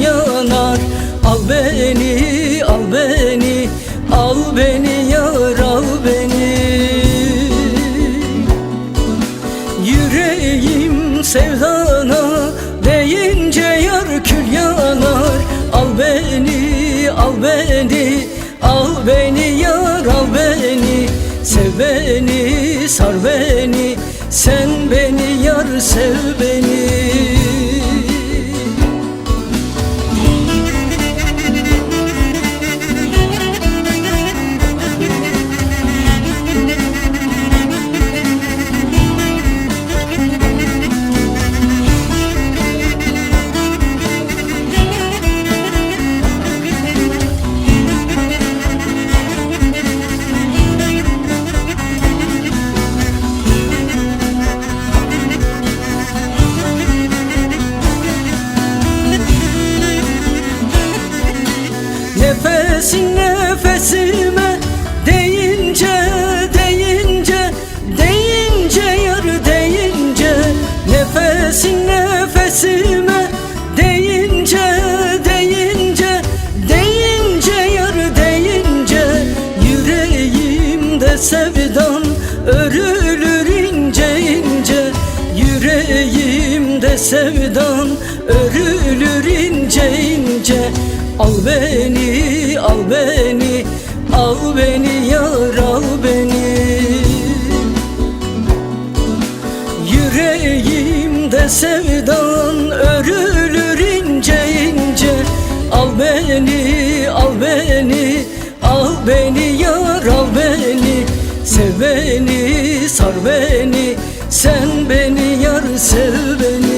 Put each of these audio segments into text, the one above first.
yanar. Al beni, al beni, al beni yar al beni. Yüreğim sevdana deyince yar kül yanar. Al beni, al beni, al beni yar al beni. Sev beni, sar beni, sen beni yar sev beni Sevdan örülür ince ince. Al beni, al beni, al beni yar al beni. Yüreğimde sevdan örülür ince ince. Al beni, al beni, al beni yar al beni. Sev beni, sar beni, sen beni yar sev beni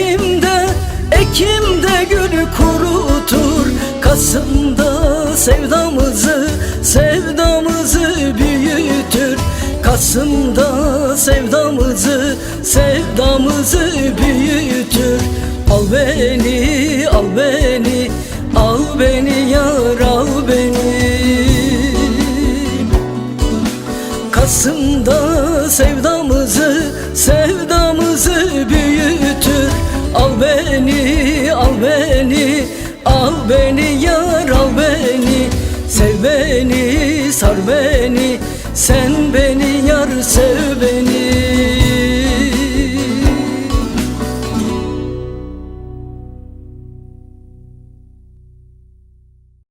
Ekim'de, Ekim'de gül kurutur. Kasım'da sevdamızı, sevdamızı büyütür. Kasım'da sevdamızı, sevdamızı büyütür. Al beni, al beni, al beni yar al beni. Kasım'da sevdamızı, sevdamızı büyütür Al beni, al beni Al beni yar, al beni. Sev beni, sar beni. Sen beni yar, sev beni.